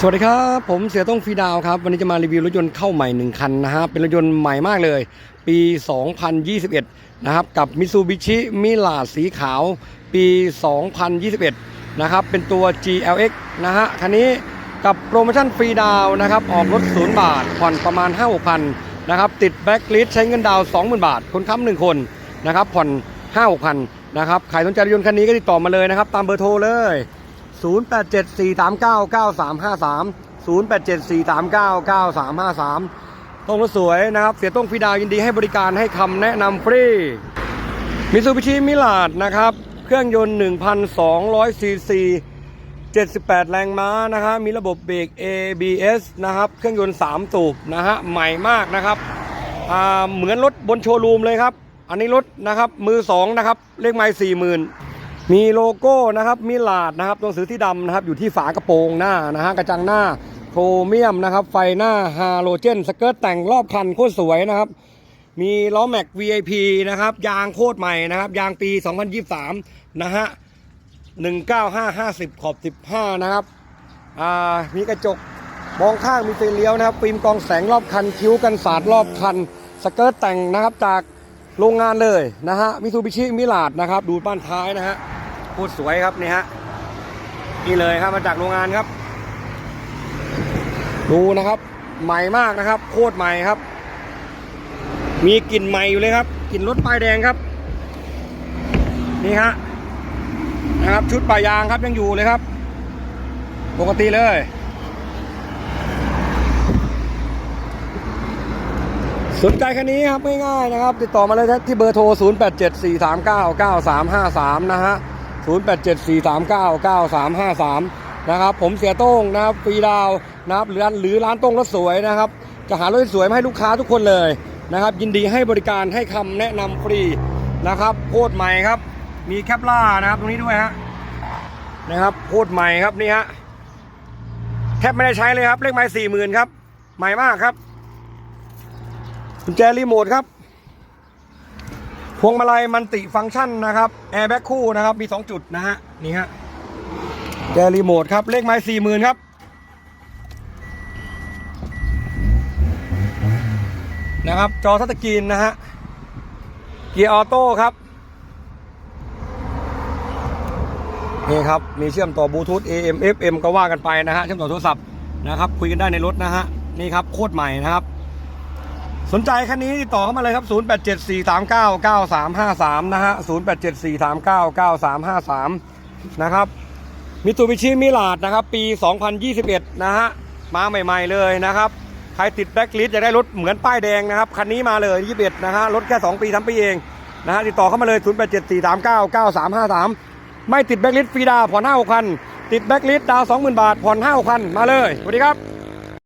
สวัสดีครับ ผมเสียต้องฟรีดาวครับ วันนี้จะมารีวิวรถยนต์เข้าใหม่1คันนะฮะเป็นรถยนต์ใหม่มากเลย ปี 2021 นะครับ กับ Mitsubishi m i r a สีขาว ปี 2021 นะครับ เป็นตัว GLX นะฮะคันนี้กับโปรโมชั่นฟรีดาวนะครับ ออกรถ 0 บาท ผ่อนประมาณ 5 6พันนะครับ ติดแบ็กลิสใช้เงินดาว 20,000 บาท คนค้ำหนึ่งคนนะครับผ่อน 5 6พันนะครับใครสนใจรถยนต์คันนี้ก็ติดต่อมาเลยนะครับ ตามเบอร์โทรเลย 0874399353 0874399353ต้องรถสวยนะครับ เสียต้งฟีดาวยินดีให้บริการให้คำแนะนำฟรีมิซูบิชิมิลาดนะครับ เครื่องยนต์1,200ซีซี78 แรงม้านะฮะมีระบบเบรก ABS นะครับ เครื่องยนต์ 3 สูบนะฮะ ใหม่มากนะครับเหมือนรถบนโชว์รูมเลยครับ อันนี้รถนะครับ มือ 2 นะครับ เลขไมล์40,000มี มีโลโก้นะครับมิลาดนะครับตัวสือที่ดำนะครับอยู่ที่ฝากระโปรงหน้านะฮะกระจังหน้าโครเมียมนะครับ ไฟหน้าฮาโลเจนสเกิร์ตแต่งรอบคันโคตรสวยนะครับ มีล้อแม็ก VIP นะครับยางโคตรใหม่นะครับ ยางปี 2023 นะฮะ 19550 ขอบ 15 นะครับอ่ามีกระจกมองข้างมีไฟเลี้ยวนะครับฟิล์มกองแสงรอบคันคิ้วกันสาดรอบคัน สเกิร์ตแต่งนะครับจากโรงงานเลยนะฮะมิซูบิชิมิลาดนะครับ ดูบ้านท้ายนะฮะ โคตรสวยครับนี่ฮะนี่เลยครับมาจากโรงงานครับ ดูนะครับ ใหม่มากนะครับ โคตรใหม่ครับ มีกลิ่นใหม่อยู่เลยครับกลิ่นรถป้ายแดงครับ นี่ฮะนะครับชุดป่ายางครับยังอยู่เลยครับ ปกติเลยสนใจคันนี้ครับง่ายๆนะครับ ติดต่อมาเลยที่เบอร์โทร 0874399353 นะฮะ 0874399353 นะครับ ผมเสียโต้งนะครับฟรีดาวนะครับหรือร้านหรือร้านโต้งรถสวยนะครับ จะหารถสวยมาให้ลูกค้าทุกคนเลยนะครับ ยินดีให้บริการให้คำแนะนำฟรีนะครับโคตรใหม่ครับ มีแคปล่านะครับตรงนี้ด้วยฮะนะครับโคตรใหม่ครับนี่ฮะแทบไม่ได้ใช้เลยครับเลขไม้สี่หมื่นครับ ใหม่มากครับกุญแจรีโมทครับ พวงมาลัยมันติฟังก์ชันนะครับแอร์แบ็คคู่นะครับมี 2 จุดนะฮะนี่ฮะแจรีโมทครับเลขไม้สี่หมื่นครับ นะครับ จอทัชสกรีนนะฮะเกียร์ออโต้ครับนี่ครับ มีเชื่อมต่อบลูทูธ AM FM ก็ว่ากันไปนะฮะเชื่อมต่อโทรศัพท์นะครับ คุยกันได้ในรถนะฮะนี่ครับโคตรใหม่นะครับ สนใจคันนี้ติดต่อเข้ามาเลยครับ 0874399353 นะฮะ 0874399353 นะครับมิตูบิชิมิลาดนะครับ ปี 2021 นะฮะ มาใหม่ ๆ เลยนะครับ ใครติดแบ็คลิสจะได้รถเหมือนป้ายแดงนะครับ คันนี้มาเลย 21 นะฮะ รถแค่ 2 ปี 3 ปีเอง นะฮะ ติดต่อเข้ามาเลย 0874399353 ไม่ติดแบ็คลิสฟรีดาวผ่อน5 6 0 0 0ติดแบ็คลิสดาว 20,000 บาท ผ่อน5 6 0 0 0มาเลย สวัสดีครับ